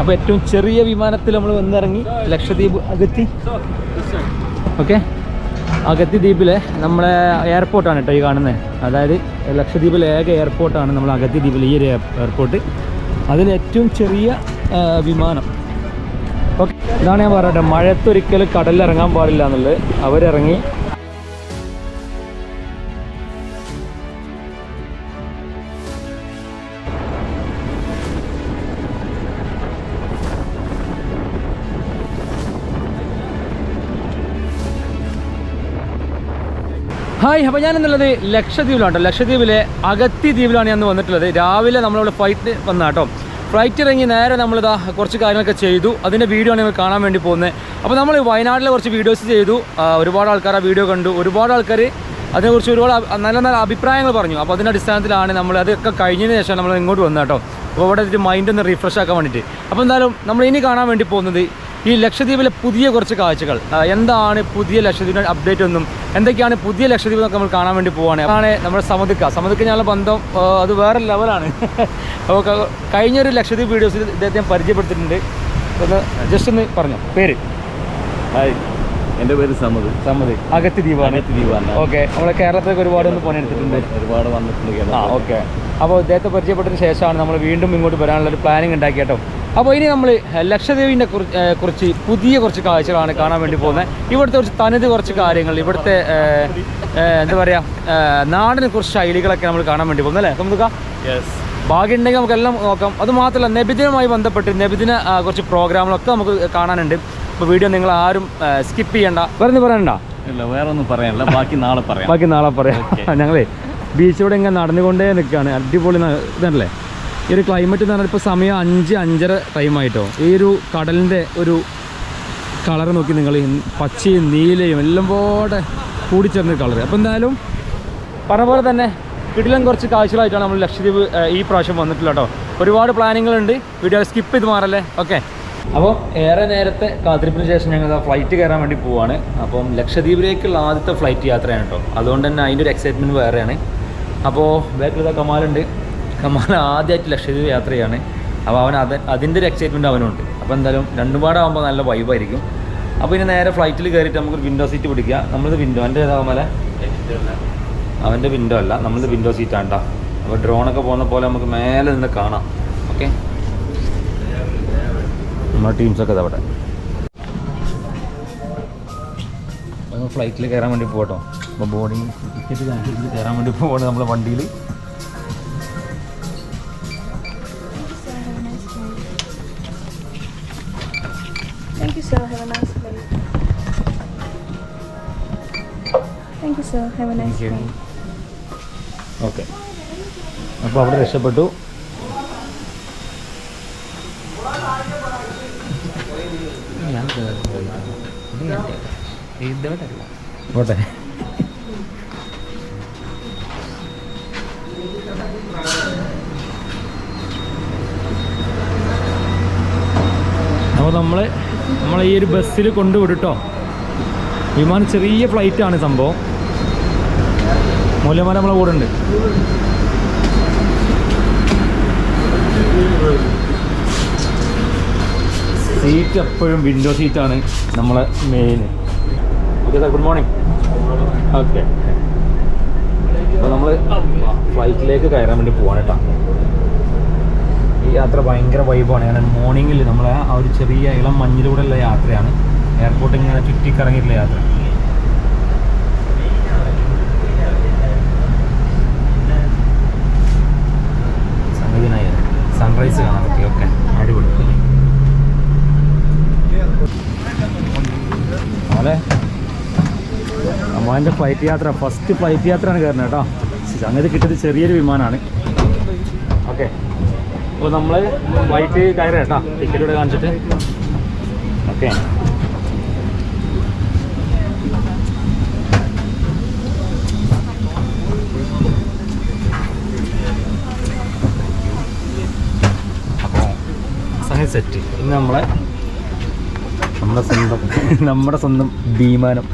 അപ്പോൾ ഏറ്റവും ചെറിയ വിമാനത്തിൽ നമ്മൾ വന്നിറങ്ങി ലക്ഷദ്വീപ് അഗത്തി. ഓക്കെ അഗത്തി ദ്വീപിലെ നമ്മളെ എയർപോർട്ടാണ് കേട്ടോ ഈ കാണുന്നത് അതായത് ലക്ഷദ്വീപിലെ ഏക എയർപോർട്ടാണ് നമ്മൾ അഗത്തി ദ്വീപിലെ ഈ ഒരു എയർപോർട്ട് അതിൽ ഏറ്റവും ചെറിയ വിമാനം. ഓക്കെ ഇതാണ് ഞാൻ പറയട്ടെ മഴത്തൊരിക്കലും കടലിൽ ഇറങ്ങാൻ പാടില്ല എന്നുള്ളത്. അവരിറങ്ങി ഹായ് അപ്പോൾ ഞാൻ എന്നുള്ളത് ലക്ഷദ്വീപിലാണ് കേട്ടോ. ലക്ഷദ്വീപിലെ അഗത്തി ദ്വീപിലാണ് ഞാൻ വന്നിട്ടുള്ളത്. രാവിലെ നമ്മളിവിടെ ഫ്ലൈറ്റ് വന്ന കേട്ടോ. ഫ്ലൈറ്റ് ഇറങ്ങി നേരെ നമ്മളിതാ കുറച്ച് കാര്യങ്ങളൊക്കെ ചെയ്തു. അതിന്റെ വീഡിയോ ആണ് നിങ്ങൾ കാണാൻ വേണ്ടി പോകുന്നത്. അപ്പോൾ നമ്മൾ വയനാട്ടിലെ കുറച്ച് വീഡിയോസ് ചെയ്തു. ഒരുപാട് ആൾക്കാർ ആ വീഡിയോ കണ്ടു. ഒരുപാട് ആൾക്കാർ അതിനെക്കുറിച്ച് ഒരുപാട് നല്ല നല്ല അഭിപ്രായങ്ങൾ പറഞ്ഞു. അപ്പോൾ അതിന്റെ അടിസ്ഥാനത്തിലാണ് നമ്മൾ അതൊക്കെ കഴിഞ്ഞതിന് ശേഷം നമ്മൾ ഇങ്ങോട്ട് വന്നത് കേട്ടോ. അപ്പോൾ ഇവിടെ മൈൻഡ് ഒന്ന് റിഫ്രഷ് ആക്കാൻ വേണ്ടിയിട്ട് അപ്പോൾ എന്തായാലും നമ്മൾ ഇനി കാണാൻ വേണ്ടി പോകുന്നത് ഈ ലക്ഷദ്വീപിലെ പുതിയ കുറച്ച് കാഴ്ചകൾ. എന്താണ് പുതിയ ലക്ഷദ്വീപിന്റെ അപ്ഡേറ്റ് ഒന്നും? എന്തൊക്കെയാണ് പുതിയ ലക്ഷദ്വീപ് എന്നൊക്കെ നമ്മൾ കാണാൻ വേണ്ടി പോവാണ്. അതാണ് നമ്മുടെ സമുദ്രിക്ക സമുദ്രിക്ക ഞങ്ങളുടെ ബന്ധം അത് വേറെ ലെവലാണ് അപ്പോൾ കഴിഞ്ഞൊരു ലക്ഷദ്വീപ് വീഡിയോസിൽ ഇദ്ദേഹത്തെ പരിചയപ്പെടുത്തിയിട്ടുണ്ട്. ഒന്ന് ജസ്റ്റ് ഒന്ന് പറഞ്ഞു. പേര്? ഹായ് എന്റെ പേര് സമ്മതി സമ്മതി അഗത്തി ദ്വീപാണ് ഓക്കെ. നമ്മുടെ കേരളത്തിലേക്ക് ഒരുപാട് ഒന്ന് പണിയെടുത്തിട്ടുണ്ട്. ഒരുപാട് വന്നിട്ടുണ്ട് ആ. ഓക്കെ. അപ്പോൾ ഇദ്ദേഹത്തെ പരിചയപ്പെട്ടതിന് ശേഷമാണ് നമ്മൾ വീണ്ടും ഇങ്ങോട്ട് വരാനുള്ള ഒരു പ്ലാനിങ് ഉണ്ടാക്കി കേട്ടോ. അപ്പോൾ ഇനി നമ്മൾ ലക്ഷദ്വീപിന്റെ കുറിച്ച് പുതിയ കുറച്ച് കാഴ്ചകളാണ് കാണാൻ വേണ്ടി പോകുന്നത്. ഇവിടുത്തെ കുറച്ച് തനത് കുറച്ച് കാര്യങ്ങൾ ഇവിടുത്തെ എന്താ പറയുക നാടിനെ കുറച്ച് ശൈലികളൊക്കെ നമ്മൾ കാണാൻ വേണ്ടി പോകുന്നത് അല്ലേ? നമുക്ക്. ഭാഗ്യമുണ്ടെങ്കിൽ നമുക്കെല്ലാം നോക്കാം. അത് മാത്രമല്ല നബിദിനുമായി ബന്ധപ്പെട്ട് നബിദിന കുറച്ച് പ്രോഗ്രാമുകളൊക്കെ നമുക്ക് കാണാനുണ്ട്. അപ്പോൾ വീഡിയോ നിങ്ങൾ ആരും സ്കിപ്പ് ചെയ്യണ്ട. വേറെ പറയണ്ട. ഇല്ല വേറെ ഒന്നും പറയാനില്ല. ബാക്കി നാളെ പറയാം. ബാക്കി നാളെ പറയാം. ഞങ്ങളെ ബീച്ചിലൂടെ ഇങ്ങനെ നടന്നുകൊണ്ടേ നിൽക്കുകയാണ്. അടിപൊളി ഇതല്ലേ? ഈ ഒരു ക്ലൈമറ്റ് എന്ന് പറഞ്ഞാൽ ഇപ്പോൾ സമയം അഞ്ച് അഞ്ചര ടൈമായിട്ടോ ഈ ഒരു കടലിന്റെ ഒരു കളർ നോക്കി നിങ്ങൾ പച്ചയും നീലയും എല്ലാം പോടെ കൂടിച്ചേർന്ന കളർ അപ്പോൾ എന്തായാലും പറഞ്ഞ പോലെ തന്നെ കിടിലം കുറച്ച് കാഴ്ചകളായിട്ടാണ് നമ്മൾ ലക്ഷദ്വീപ് ഈ പ്രാവശ്യം വന്നിട്ടുള്ളട്ടോ ഒരുപാട് പ്ലാനിങ്ങുകളുണ്ട്. വീഡിയോ സ്കിപ്പ് ചെയ്ത് മാറല്ലേ? ഓക്കെ അപ്പോൾ ഏറെ നേരത്തെ കാത്തിരിപ്പിന് ശേഷം ഞങ്ങൾ ഫ്ലൈറ്റ് കയറാൻ വേണ്ടി പോവാണ്. അപ്പം ലക്ഷദ്വീപിലേക്കുള്ള ആദ്യത്തെ ഫ്ലൈറ്റ് യാത്രയാണ് കേട്ടോ. അതുകൊണ്ട് തന്നെ അതിന്റെ ഒരു എക്സൈറ്റ്മെന്റ് വേറെയാണ്. അപ്പോൾ ബാക്കിൽ കമാലുണ്ട്. കമാൽ ആദ്യമായിട്ട് ലക്ഷദ്വീപ് യാത്രയാണ്. അപ്പോൾ അവൻ അത് അതിന്റെ ഒരു എക്സൈറ്റ്മെന്റ് അവനുണ്ട്. അപ്പോൾ എന്തായാലും രണ്ടും പാടാകുമ്പോൾ നല്ല വൈബായിരിക്കും അപ്പോൾ ഇനി നേരെ ഫ്ലൈറ്റിൽ കയറിയിട്ട് നമുക്കൊരു വിൻഡോ സീറ്റ് പിടിക്കുക നമ്മളിത് വിൻഡോ എന്റെ ഏതാകുമ്പോൾ അവന്റെ വിൻഡോ അല്ല നമ്മളിത് വിൻഡോ സീറ്റാണ് കേട്ടോ അപ്പോൾ ഡ്രോണൊക്കെ പോകുന്ന പോലെ നമുക്ക് മേലെ നിന്ന് കാണാം. ഓക്കെ നമ്മുടെ ടീംസൊക്കെ നമ്മൾ ഫ്ലൈറ്റിൽ കയറാൻ വേണ്ടി പോകട്ടോ അപ്പോൾ ബോർഡിങ് ടിക്കറ്റ് കയറാൻ വേണ്ടി പോകണം നമ്മളെ വണ്ടിയിൽ Day. ഓക്കെ അപ്പോൾ അവിടെ രക്ഷപ്പെട്ടു. പോട്ടെ. അപ്പോൾ നമ്മൾ നമ്മളെ ഈ ഒരു ബസ്സിൽ കൊണ്ടുവിടുട്ടോ. വിമാനം ചെറിയ ഫ്ലൈറ്റാണ് സംഭവം. മൂല്യമാല നമ്മളെ കൂടെ ഉണ്ട് സീറ്റ് എപ്പോഴും വിൻഡോ സീറ്റാണ് നമ്മളെ main okay sir good morning okay അപ്പോൾ നമ്മൾ ഫ്ലൈറ്റിലേക്ക് കയറാൻ വേണ്ടി പോവാണ് കേട്ടോ. ഈ യാത്ര ഭയങ്കര വൈബാണ് കാരണം മോർണിംഗിൽ നമ്മളെ ആ ഒരു ചെറിയ ഇളം മഞ്ഞിലൂടെയുള്ള യാത്രയാണ്. എയർപോർട്ടിൽ ഇങ്ങനെ ചുറ്റിക്കറങ്ങിയിട്ടുള്ള യാത്ര സംഗതിനായി സൺറൈസ് കാണാൻ പറ്റി ഓക്കെ അടിപൊളി അതെ അമ്മാന്റെ ഫ്ലൈറ്റ് യാത്ര ഫസ്റ്റ് ഫ്ലൈറ്റ് യാത്രയാണ് കയറുന്നത് കേട്ടോ. അങ്ങനെ കിട്ടിയത് ചെറിയൊരു വിമാനമാണ്. ഓക്കെ അപ്പോൾ നമ്മൾ ഫ്ലൈറ്റ് കയറുക കേട്ടോ. ടിക്കറ്റ് ഇവിടെ കാണിച്ചിട്ട്. ഓക്കെ സംഗതി സെറ്റ് ഇന്ന് നമ്മളെ നമ്മുടെ സ്വന്തം നമ്മുടെ സ്വന്തം വിമാനം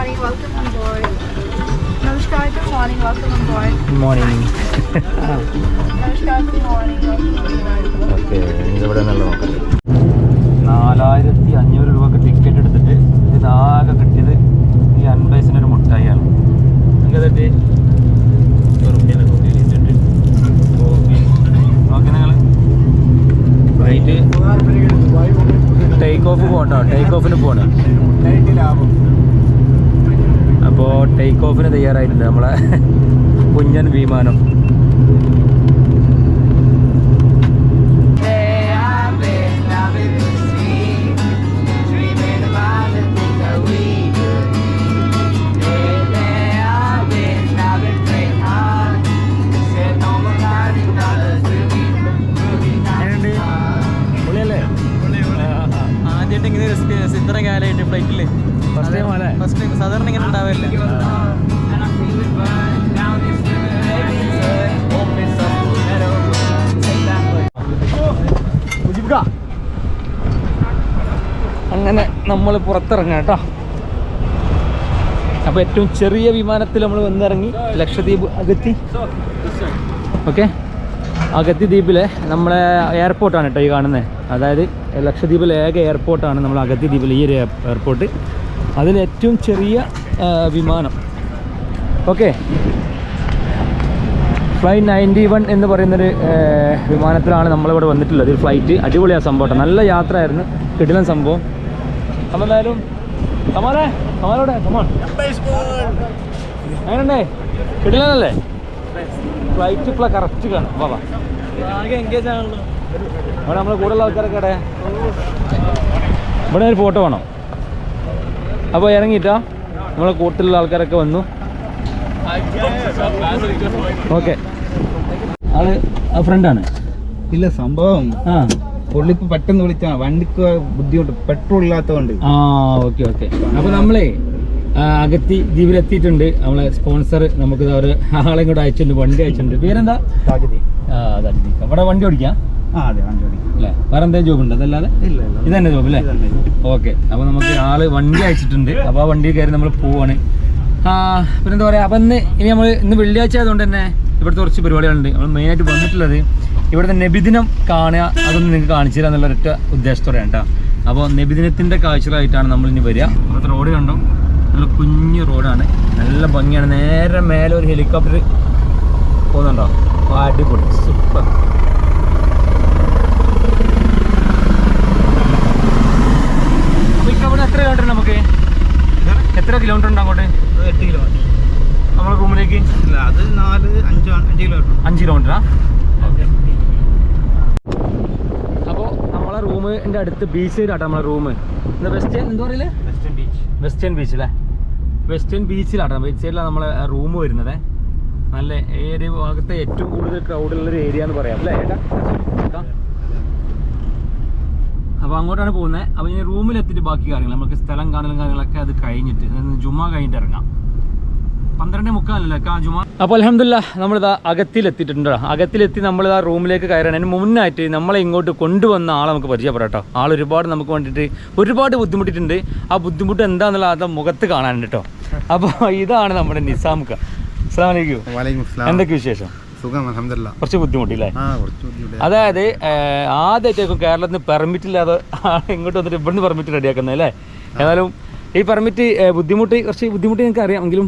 morning. Welcome on board. Namaskar, good morning. Welcome on board. Morning Namaskar, good morning. Welcome on board. Okay ഇതിവിടെ നല്ല നോക്കാം നാലായിരത്തി അഞ്ഞൂറ് രൂപക്ക് ടിക്കറ്റ് എടുത്തിട്ട് ഇതാകെ കിട്ടിയത് ഈ അൻപൈസിന്റെ ഒരു മുട്ടായിയാണ് നിങ്ങൾക്ക് ഓക്കെ നിങ്ങൾ ഫ്ലൈറ്റ് ടേക്ക് ഓഫ് പോകട്ടോ ടേക്ക് ഓഫിന് പോകണം അപ്പോൾ ടേക്ക് ഓഫിന് തയ്യാറായിട്ടുണ്ട് നമ്മളെ കുഞ്ഞൻ വിമാനം. നമ്മൾ പുറത്തിറങ്ങാം കേട്ടോ. അപ്പോൾ ഏറ്റവും ചെറിയ വിമാനത്തിൽ നമ്മൾ വന്നിറങ്ങി ലക്ഷദ്വീപ് അഗത്തി. ഓക്കെ? അഗത്തി ദ്വീപിലെ നമ്മളെ എയർപോർട്ടാണ് കേട്ടോ ഈ കാണുന്നത് അതായത് ലക്ഷദ്വീപിലെ ഏക എയർപോർട്ടാണ് നമ്മൾ അഗത്തി ദ്വീപിലെ ഈ ഒരു എയർപോർട്ട് അതിൽ ഏറ്റവും ചെറിയ വിമാനം. ഓക്കെ? ഫ്ലൈ നയന്റി വൺ എന്ന് പറയുന്നൊരു വിമാനത്തിലാണ് നമ്മളിവിടെ വന്നിട്ടുള്ളത്. ഒരു ഫ്ലൈറ്റ് അടിപൊളിയാണ് സംഭവം. നല്ല യാത്രയായിരുന്നു. കിടിലൻ സംഭവം. അപ്പോൾ എന്തായാലും? സമാനെ സമാനോടെ സമാൻ അങ്ങനെയുണ്ടേ കിടിലനല്ലേ? ഫ്ലൈറ്റ് ഇപ്പോൾ കറക്റ്റ് കാണും. വാ വാ. ആകെ എൻഗേജ് ആണല്ലോ. അവിടെ നമ്മൾ കൂടുതലുള്ള ആൾക്കാരൊക്കെ ഇവിടെ ഇവിടെ ഒരു ഫോട്ടോ വേണം. അപ്പോൾ ഇറങ്ങിയിട്ടാ നമ്മളെ കൂട്ടത്തിലുള്ള ആൾക്കാരൊക്കെ വന്നു. ഓക്കെ ആൾ ആ ഫ്രണ്ടാണ് ഇല്ല സംഭവം ആ. പുള്ളിപ്പോ പെട്ടെന്ന് വിളിച്ചാ വണ്ടിക്ക് ബുദ്ധിമുട്ട് പെട്രോൾ ഇല്ലാത്തതുകൊണ്ട്. ആ ഓക്കെ ഓക്കെ. അപ്പൊ നമ്മളെ അകത്തി ദ്വീപിലെത്തിയിട്ടുണ്ട് നമ്മളെ സ്പോൺസർ നമുക്ക് ഒരു ആളെ കൂടെ അയച്ചിട്ടുണ്ട് വണ്ടി അയച്ചിട്ടുണ്ട്. പേരെന്താ? അവിടെ വണ്ടി ഓടിക്കാം? അല്ലേ? വേറെ എന്തെങ്കിലും ജോബ് ഉണ്ട് അതല്ലാതെ? ഇത് തന്നെ ജോബ് അല്ലേ? ഓക്കെ. അപ്പൊ നമുക്ക് ആൾ വണ്ടി അയച്ചിട്ടുണ്ട്. അപ്പൊ ആ വണ്ടി കയറി നമ്മൾ പോവാണ്. പിന്നെന്താ പറയാ? അപ്പൊ ഇന്ന് ഇനി നമ്മൾ ഇന്ന് വെള്ളിയാഴ്ച ആയതുകൊണ്ട് തന്നെ ഇവിടുത്തെ കുറച്ച് പരിപാടികളുണ്ട്. നമ്മൾ മെയിനായിട്ട് വന്നിട്ടുള്ളത് ഇവിടുത്തെ നബിദിനം കാണുക അതൊന്നും നിങ്ങൾക്ക് കാണിച്ചു തരാം എന്നുള്ള ഒരൊറ്റ ഉദ്ദേശത്തോടെയാണ് കേട്ടോ. അപ്പോൾ നബിദിനത്തിന്റെ കാഴ്ചകളായിട്ടാണ് നമ്മൾ ഇനി വരിക. ഇവിടുത്തെ റോഡ് കണ്ടോ? നല്ല കുഞ്ഞു റോഡാണ് നല്ല ഭംഗിയാണ്. നേരെ മേലെ ഒരു ഹെലികോപ്റ്റർ പോകുന്നുണ്ടോ? അടിപൊളി. സൂപ്പർ എത്ര കിലോമീറ്റർ നമുക്ക്? എത്ര കിലോമീറ്റർ ഉണ്ട് അങ്ങോട്ട്? എട്ട് കിലോമീറ്റർ നമ്മുടെ റൂമിലേക്ക് ഇല്ല അത് നാല് അഞ്ച് അഞ്ച് കിലോമീറ്റർ. അഞ്ച് കിലോമീറ്ററാ? ഓക്കെ. അപ്പോൾ നമ്മളെ റൂമിന്റെ അടുത്ത് ബീച്ച് സൈഡാട്ടോ നമ്മളെ റൂം. വെസ്റ്റേൺ എന്താ പറയില്ലേ വെസ്റ്റേൺ ബീച്ച് വെസ്റ്റേൺ ബീച്ച് അല്ലേ വെസ്റ്റേൺ ബീച്ചിലാട്ടോ ബീച്ച് സൈഡിലാണ് നമ്മളെ റൂം വരുന്നത്. നല്ല ഏരിയ ഭാഗത്തെ ഏറ്റവും കൂടുതൽ ക്രൗഡുള്ളൊരു ഏരിയ എന്ന് പറയാം. അല്ലേ ഏട്ടാ? അപ്പൊ അപ്പോൾ അങ്ങോട്ടാണ് പോകുന്നത്. അപ്പോൾ ഇനി റൂമിലെത്തിയിട്ട് ബാക്കി കാര്യങ്ങൾ. നമുക്ക് സ്ഥലം കാണലും കാര്യങ്ങളൊക്കെ അത് കഴിഞ്ഞിട്ട് ജുമ്മ കഴിഞ്ഞിട്ട് ഇറങ്ങാം. പന്ത്രണ്ട് മുക്കാലല്ലേ കാ ജുമ? അപ്പോൾ അലഹമില്ല നമ്മളിതാ അകത്തിലെത്തിയിട്ടുണ്ട് അകത്തിലെത്തി നമ്മളിതാ റൂമിലേക്ക് കയറാൻ അതിന് മുന്നായിട്ട് നമ്മളെ ഇങ്ങോട്ട് കൊണ്ടുവന്ന ആളെ നമുക്ക് പരിചയപ്പെടാം ആൾ ഒരുപാട് നമുക്ക് വേണ്ടിയിട്ട് ഒരുപാട് ബുദ്ധിമുട്ടിയിട്ടുണ്ട്. ആ ബുദ്ധിമുട്ട് എന്താന്നുള്ള അത് മുഖത്ത് കാണാനുണ്ട് കേട്ടോ. അപ്പോൾ ഇതാണ് നമ്മുടെ നിസാംക്ക അസ്സാം വലൈക്കും എന്തൊക്കെ വിശേഷം? സുഖം അലഹമില്ല കുറച്ച് ബുദ്ധിമുട്ടില്ലേ? അതായത് ആദ്യമായിട്ടേക്കും കേരളത്തിന് പെർമിറ്റ് ഇല്ലാതെ ഇങ്ങോട്ട് വന്നിട്ട് ഇവിടുന്ന് പെർമിറ്റ് റെഡിയാക്കുന്നത് അല്ലേ ഏതായാലും ഈ പെർമിറ്റ് ബുദ്ധിമുട്ട് കുറച്ച് ബുദ്ധിമുട്ട് നിങ്ങൾക്ക് അറിയാമെങ്കിലും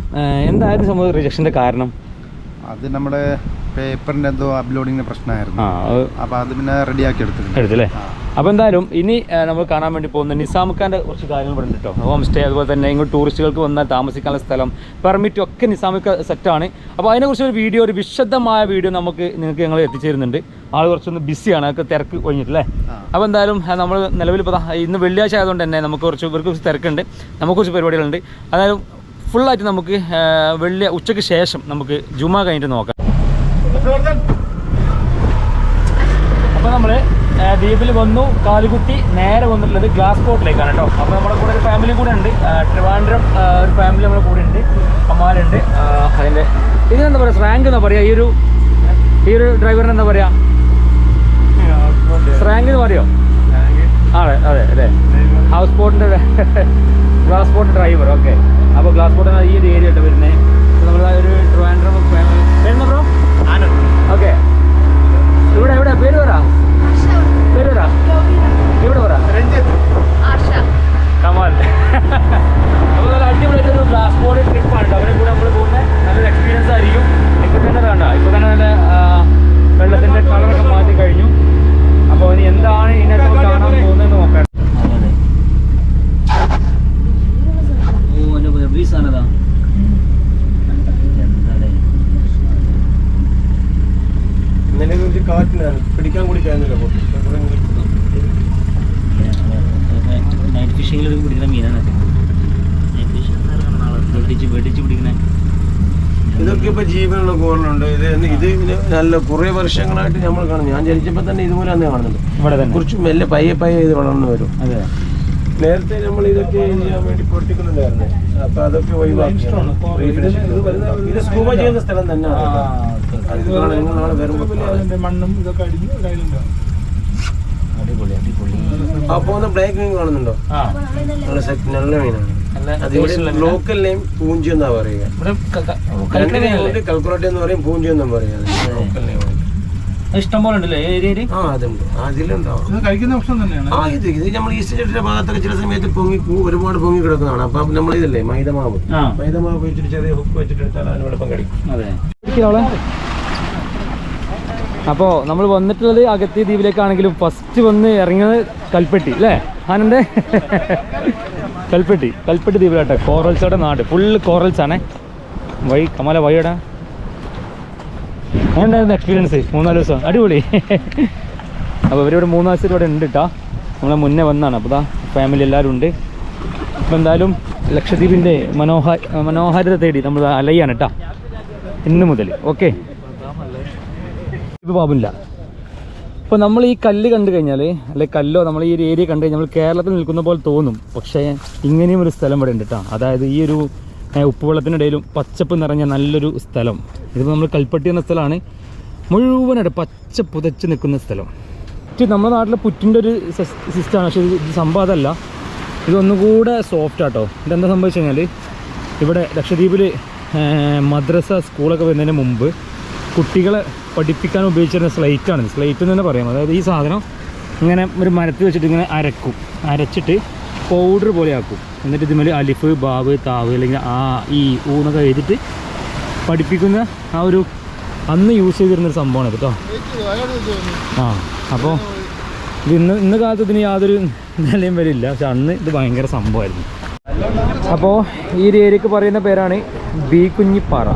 എന്തായിരുന്നു സംഭവം റിജക്ഷന്റെ കാരണം? അത് നമ്മുടെ പേപ്പറിന്റെ എന്തോ അപ്ലോഡിങ്ങിന് പ്രശ്നമായിരുന്നു. അപ്പൊ അത് പിന്നെ റെഡിയാക്കി എടുത്തിട്ടുണ്ട് അപ്പൊ അപ്പോൾ എന്തായാലും ഇനി നമ്മൾ കാണാൻ വേണ്ടി പോകുന്ന നിസാമുക്കാന്റെ കുറച്ച് കാര്യങ്ങൾ ഇവിടെ ഉണ്ട് കേട്ടോ ഹോം സ്റ്റേ അതുപോലെ തന്നെ ഇങ്ങോട്ട് ടൂറിസ്റ്റുകൾക്ക് വന്നാൽ താമസിക്കാനുള്ള സ്ഥലം പെർമിറ്റും ഒക്കെ നിസാമിക്ക സെറ്റാണ് അപ്പോൾ അതിനെക്കുറിച്ച് ഒരു വീഡിയോ ഒരു വിശദമായ വീഡിയോ നമുക്ക് നിങ്ങൾക്ക് ഞങ്ങൾ എത്തിച്ചേരുന്നുണ്ട്. ആൾ കുറച്ചൊന്ന് ബിസിയാണ് അതൊക്കെ തിരക്ക് കഴിഞ്ഞിട്ടില്ലേ അപ്പൊ അപ്പോൾ എന്തായാലും നമ്മൾ നിലവിൽ ഇപ്പോൾ ഇന്ന് വെള്ളിയാഴ്ച ആയതുകൊണ്ട് തന്നെ നമുക്ക് കുറച്ച് ഇവർക്ക് കുറച്ച് തിരക്കുണ്ട്. നമുക്ക് കുറച്ച് പരിപാടികളുണ്ട്. അതായത് ഫുള്ളായിട്ട് നമുക്ക് വെള്ളി ഉച്ചയ്ക്ക് ശേഷം നമുക്ക് ജുമാ കഴിഞ്ഞിട്ട് നോക്കാം. അപ്പോൾ നമ്മൾ ദ്വീപിൽ വന്നു കാലുകുട്ടി നേരെ വന്നിട്ടുള്ളത് ഗ്ലാസ് ബോട്ടിലേക്കാണ് കേട്ടോ. അപ്പോൾ നമ്മുടെ കൂടെ ഒരു ഫാമിലി കൂടെ ഉണ്ട്. ട്രിവാൻഡ്രം ഒരു ഫാമിലി നമ്മുടെ കൂടെ ഉണ്ട്. അമ്മാരുണ്ട് ആ, അതിന്റെ ഇതിനെന്താ പറയുക റാങ്ക് എന്താ പറയുക ഈ ഒരു ഈ ഒരു ഡ്രൈവറിന് എന്താ പറയുക റാങ്ക് എന്ന് പറയോ? അതെ അതെ അതെ ഹൗസ് ബോട്ടിന്റെ ഗ്ലാസ് ബോട്ട് ഡ്രൈവർ ഓക്കെ അപ്പോൾ ഗ്ലാസ് ബോട്ട് ഈ ഒരു ഏരിയ ആയിട്ട് വരുന്നത് നമ്മൾ ഒരു ട്രിവാൻഡ്രം വരുന്ന ബ്രോ ഓക്കെ ഇവിടെ എവിടെ പേര് പറ. പേര് പറ. ഇവിടെ പറ. കമാൽ. അപ്പോൾ നല്ല അടിപൊളിയായിട്ടൊരു ഗ്ലാസ് ബോർഡ് ട്രിപ്പാണ് കേട്ടോ അവരെ കൂടെ നമ്മൾ പോകുന്നത് നല്ലൊരു എക്സ്പീരിയൻസ് ആയിരിക്കും. ഇപ്പോൾ തന്നെ വേണ്ട. ഇപ്പോൾ തന്നെ നല്ല വെള്ളത്തിന്റെ കളറൊക്കെ മാറ്റി കഴിഞ്ഞു. അപ്പോൾ ഇനി എന്താണ് ഇതിനകത്ത് നമ്മൾ കാണാൻ പോകുന്നതെന്ന് നോക്കാം ഓ എന്റെ വെബി സാധനതാ ഇന്നലെ ഒരു കാറ്റിനാണ് പിടിക്കാൻ കൂടി കഴിഞ്ഞില്ല നൈറ്റ് ഫിഷിങ്ങിൽ പിടിക്കുന്ന മീനാണ് നൈറ്റ് ഫിഷിംഗ് വെട്ടിച്ച് വെട്ടിച്ച് പിടിക്കണേ ഇതൊക്കെ ഇപ്പൊ ജീവനുള്ള കൂടുതലുണ്ട് ഇത് എന്ന് ഇത് ഇതിന് നല്ല കുറെ വർഷങ്ങളായിട്ട് നമ്മൾ കാണും. ഞാൻ ജനിച്ചപ്പോൾ തന്നെ ഇതുപോലെ തന്നെ കാണുന്നുണ്ട് ഇവിടെ തന്നെ. കുറച്ച് മെല്ലെ പയ്യെ പയ്യെ ഇത് വളർന്നു വരും. അതെ. നേരത്തെ നമ്മൾ ഇതൊക്കെ ചെയ്യാൻ വേണ്ടി പൊട്ടിക്കുന്നുണ്ടായിരുന്നു. അപ്പൊ അതൊക്കെ ഒഴിവാക്കി. ഇത് സ്കൂബ ചെയ്യുന്ന സ്ഥലം തന്നെയാണ് മണ്ണും ഇതൊക്കെ അടിഞ്ഞ് അടിപൊളി അടിപൊളി. ആ പോകുന്ന ബ്ലാക്ക് മീൻ കാണുന്നുണ്ടോ? നല്ല മീനാണ്. ലോക്കൽ നെയിം പൂഞ്ചി എന്നാ പറയുക. ഇവിടെ ക- ക- രണ്ട് കളിക്കുന്ന name മീനല്ലേ? ഉണ്ട്. എന്ന് പറയും പൂഞ്ചി എന്നാ പറയും ലോക്കൽ നെയിം ഇഷ്ടം പോലെ ഉണ്ടല്ലേ ഏരിയയിൽ ആ അതുണ്ട്. അതിലുണ്ടാവും കഴിക്കുന്ന ഭക്ഷണം തന്നെയാണ്. ആ ഇത് ഇത് നമ്മൾ ഈസ്റ്റ് ചെട്ടിയുടെ ഭാഗത്തൊക്കെ ചില സമയത്ത് പൊങ്ങി കൂ- ഒരുപാട് പൊങ്ങി കിടക്കുന്നതാണ്. അപ്പൊ നമ്മൾ ഇതല്ലേ മൈദമാവ്. ആ. മൈദമാവ് വെച്ചിട്ട് ചെറിയ ഹുക്ക് വെച്ചിട്ട് എടുത്താൽ അതിന് എളുപ്പം കടിക്കും. അതെ. അപ്പോൾ നമ്മൾ വന്നിട്ടുള്ളത് അഗത്തി ദ്വീപിലേക്കാണെങ്കിലും ഫസ്റ്റ് വന്ന് ഇറങ്ങിയത് കൽപ്പെട്ടി അല്ലേ ആനന്ദേ? കൽപ്പെട്ടി. കൽപ്പെട്ടി ദ്വീപിലാട്ടെ. കോറൽസോടെ നാട്. ഫുള്ള് കോറൽസ് ആണേ വഴി കമല വഴിയുടെ. ഉണ്ടായിരുന്നു എക്സ്പീരിയൻസ് മൂന്നാൽ ദിവസം. അടിപൊളി. അപ്പോൾ ഇവരിവിടെ മൂന്ന് ദിവസത്തിൽ ഇവിടെ ഉണ്ട് കേട്ടോ നമ്മളെ മുന്നേ വന്നാണ്. അപ്പോൾ ഇതാ ഫാമിലി എല്ലാവരും ഉണ്ട്. അപ്പോൾ എന്തായാലും ലക്ഷദ്വീപിന്റെ മനോഹ മനോഹാരിത തേടി നമ്മൾ അലയാണ് കേട്ടോ ഇന്ന് മുതൽ. ഓക്കെ. ഇപ്പോൾ പാപില്ല ഇപ്പോൾ നമ്മൾ ഈ കല്ല് കണ്ടു കഴിഞ്ഞാൽ അല്ലെ കല്ലോ നമ്മൾ ഈ ഒരു ഏരിയ കണ്ടു കഴിഞ്ഞാൽ നമ്മൾ കേരളത്തിൽ നിൽക്കുന്ന പോലെ തോന്നും. പക്ഷേ ഇങ്ങനെയും ഒരു സ്ഥലം ഇവിടെ ഉണ്ട് കേട്ടോ അതായത് ഈ ഒരു ഉപ്പുവെള്ളത്തിനിടയിലും പച്ചപ്പ് നിറഞ്ഞ നല്ലൊരു സ്ഥലം. ഇതിപ്പോൾ നമ്മൾ കൽപ്പട്ടി എന്ന സ്ഥലമാണ്. മുഴുവനായിട്ട് പച്ച പുതച്ച് നിൽക്കുന്ന സ്ഥലം. നമ്മുടെ നാട്ടിലെ പുറ്റിന്റെ ഒരു സിസ്റ്റമാണ്. പക്ഷേ ഇത് സംഭവം ഇതൊന്നുകൂടെ സോഫ്റ്റ് ആട്ടോ. ഇതെന്താ സംഭവിച്ചു കഴിഞ്ഞാൽ ഇവിടെ ലക്ഷദ്വീപിൽ മദ്രസ സ്കൂളൊക്കെ വരുന്നതിന് മുമ്പ് കുട്ടികളെ പഠിപ്പിക്കാൻ ഉപയോഗിച്ചിരുന്ന സ്ലൈറ്റാണ്. സ്ലൈറ്റ് എന്ന് തന്നെ പറയാം. അതായത് ഈ സാധനം ഇങ്ങനെ ഒരു മരത്തിൽ വെച്ചിട്ട് ഇങ്ങനെ അരക്കും. അരച്ചിട്ട് പൗഡർ പോലെ ആക്കും എന്നിട്ട് ഇതുമേൽ അലിഫ് ബാവ് താവ് അല്ലെങ്കിൽ ആ ഈ ഊ എന്നൊക്കെ എഴുതിയിട്ട് പഠിപ്പിക്കുന്ന ആ ഒരു അന്ന് യൂസ് ചെയ്തിരുന്നൊരു സംഭവമാണ് കേട്ടോ ആ അപ്പോൾ ഇത് ഇന്ന് ഇന്ന് കാലത്ത് ഇതിന് യാതൊരു നിലയും വരില്ല. പക്ഷെ അന്ന് ഇത് ഭയങ്കര സംഭവമായിരുന്നു. അപ്പോൾ ഈ ഒരു ഏരിയക്ക് പറയുന്ന പേരാണ് ബി കുഞ്ഞിപ്പാറ.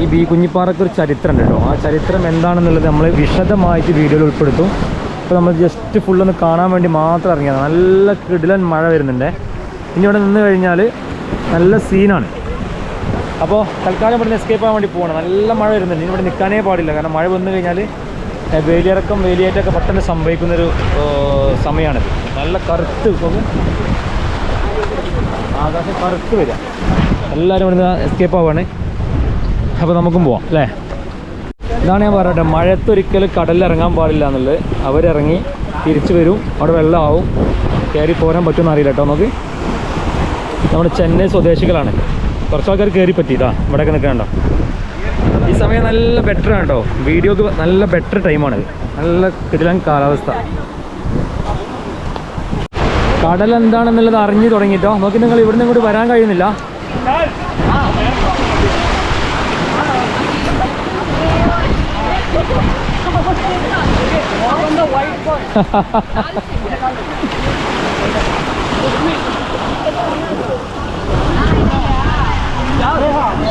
ഈ ബി കുഞ്ഞിപ്പാറക്ക് ഒരു ചരിത്രം ഉണ്ട് കേട്ടോ ആ ചരിത്രം എന്താണെന്നുള്ളത് നമ്മൾ വിശദമായിട്ട് വീഡിയോയിൽ ഉൾപ്പെടുത്തും. അപ്പോൾ നമ്മൾ ജസ്റ്റ് ഫുള്ളൊന്ന് കാണാൻ വേണ്ടി മാത്രം ഇറങ്ങിയത് നല്ല കിടിലൻ മഴ വരുന്നുണ്ട്. ഇനി ഇവിടെ നിന്ന് കഴിഞ്ഞാൽ നല്ല സീനാണ് അപ്പോൾ തൽക്കാലം ഇവിടുന്ന് എസ്കേപ്പ് ആകാൻ വേണ്ടി പോകണം നല്ല മഴ വരുന്നുണ്ട്. ഇനി ഇവിടെ നിൽക്കാനേ പാടില്ല. കാരണം മഴ വന്നു കഴിഞ്ഞാൽ വേലിയിറക്കം വേലിയേറ്റമൊക്കെ പെട്ടെന്ന് സംഭവിക്കുന്നൊരു സമയമാണ്. സമയമാണിത് നല്ല കറുത്ത്. ആകാശം കറുത്ത് വരിക. എല്ലാവരും ഇവിടുന്ന് എസ്കേപ്പ് ആവുകയാണ് അപ്പോൾ നമുക്കും പോവാം അല്ലേ? ഇതാണ് ഞാൻ പറയട്ടെ മഴത്തൊരിക്കലും കടലിലിറങ്ങാൻ പാടില്ല എന്നുള്ളത്. അവരിറങ്ങി തിരിച്ചു വരും. അവിടെ വെള്ളമാവും. കയറി പോരാൻ പറ്റുമെന്ന് അറിയില്ല കേട്ടോ. നമുക്ക് നമ്മുടെ ചെന്നൈ സ്വദേശികളാണ്. കുറച്ച് ആൾക്കാർ കയറി പറ്റിയിട്ടാ ഇവിടെയൊക്കെ നിൽക്കണ്ടോ ഈ സമയം നല്ല ബെറ്റർ ആണ് കേട്ടോ. വീഡിയോക്ക് നല്ല ബെറ്റർ ടൈമാണ് നല്ല കിടിലൻ കാലാവസ്ഥ. കടൽ എന്താണെന്നുള്ളത് അറിഞ്ഞു തുടങ്ങിയിട്ടോ നോക്കി നിങ്ങൾ ഇവിടുന്ന് ഇങ്ങോട്ട് വരാൻ കഴിയുന്നില്ല.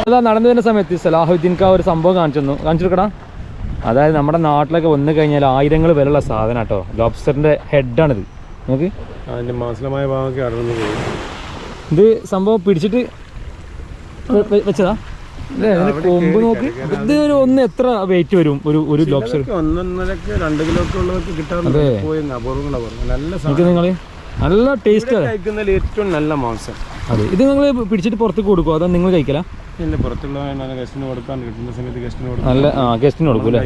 അതാ നടന്നു വരുന്ന സമയത്ത് സലാഹുദ്ദീൻ കാ ഒരു സംഭവം കാണിച്ചു തന്നു. കാണിച്ചു കൊടുക്കടാ. അതായത് നമ്മുടെ നാട്ടിലൊക്കെ വന്നു കഴിഞ്ഞാൽ ആയിരങ്ങൾ വിലയുള്ള സാധനം കേട്ടോ. ലോബ്സ്റ്ററിന്റെ ഹെഡാണിത് നമുക്ക് അതിന്റെ മാസമായ ഭാഗമൊക്കെ അടർന്നു ഇത് സംഭവം പിടിച്ചിട്ട് വെച്ചതാ. കൊമ്പ് നോക്ക്. ഇത് ഒരു ഒന്ന് എത്ര വെയിറ്റ് വരും? ഒരു ഒരു ലോബ്സ്റ്റർ ഒന്നൊന്നരക്ക് രണ്ട് കിലോ ഒക്കെ ഉള്ളതൊക്കെ കിട്ടാറുണ്ട് അപൂർവങ്ങളാണ് പറഞ്ഞത്. നല്ല ടേസ്റ്റ് കഴിക്കുന്നതിൽ ഏറ്റവും നല്ല മാംസം. അതെ. ഇത് നിങ്ങൾ പിടിച്ചിട്ട് പുറത്തേക്ക് കൊടുക്കുമോ അതാ നിങ്ങൾ കഴിക്കല? ഇല്ല പുറത്തുള്ള ഗസ്റ്റിന് കൊടുക്കാൻ കിട്ടുന്ന സമയത്ത് ഗസ്റ്റിന് കൊടുക്കാൻ നല്ല ആ ഗസ്റ്റിന് കൊടുക്കും അല്ലേ?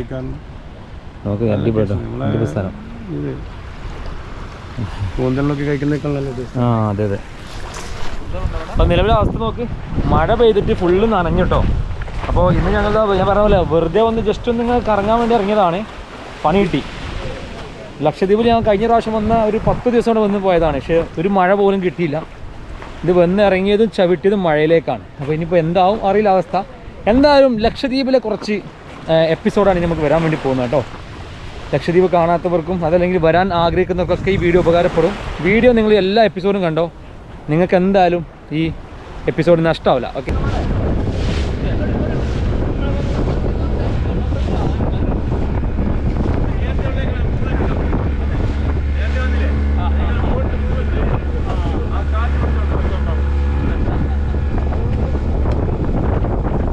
നമുക്ക് അടിപൊളി സ്ഥലം. കൂന്തലിനൊക്കെ കഴിക്കുന്നേക്കാൾ നല്ലത് ആ അതെ അതെ. അപ്പം നിലവിലെ അവസ്ഥ നോക്ക്. മഴ പെയ്തിട്ട് ഫുള്ള് നനഞ്ഞിട്ടോ അപ്പോൾ ഇന്ന് ഞങ്ങൾ ഞാൻ പറഞ്ഞ പോലെ വെറുതെ ഒന്ന് ജസ്റ്റ് ഒന്ന് കറങ്ങാൻ വേണ്ടി ഇറങ്ങിയതാണ്. പണി കിട്ടി. ലക്ഷദ്വീപിൽ ഞാൻ കഴിഞ്ഞ പ്രാവശ്യം വന്ന ഒരു പത്ത് ദിവസം കൊണ്ട് വന്ന് പോയതാണ്. പക്ഷേ ഒരു മഴ പോലും കിട്ടിയില്ല. ഇത് വന്ന് ഇറങ്ങിയതും ചവിട്ടിയതും മഴയിലേക്കാണ്. അപ്പോൾ ഇനിയിപ്പോൾ എന്താവും അറിയില്ല അവസ്ഥ. എന്തായാലും ലക്ഷദ്വീപിലെ കുറച്ച് എപ്പിസോഡാണ് നമുക്ക് വരാൻ വേണ്ടി പോകുന്നത് കേട്ടോ. ലക്ഷദ്വീപ് കാണാത്തവർക്കും അതല്ലെങ്കിൽ വരാൻ ആഗ്രഹിക്കുന്നവർക്കൊക്കെ ഈ വീഡിയോ ഉപകാരപ്പെടും. വീഡിയോ നിങ്ങൾ എല്ലാ എപ്പിസോഡും കണ്ടോ? നിങ്ങൾക്ക് എന്തായാലും ഈ എപ്പിസോഡ് നഷ്ടമാവില്ല ഓക്കെ.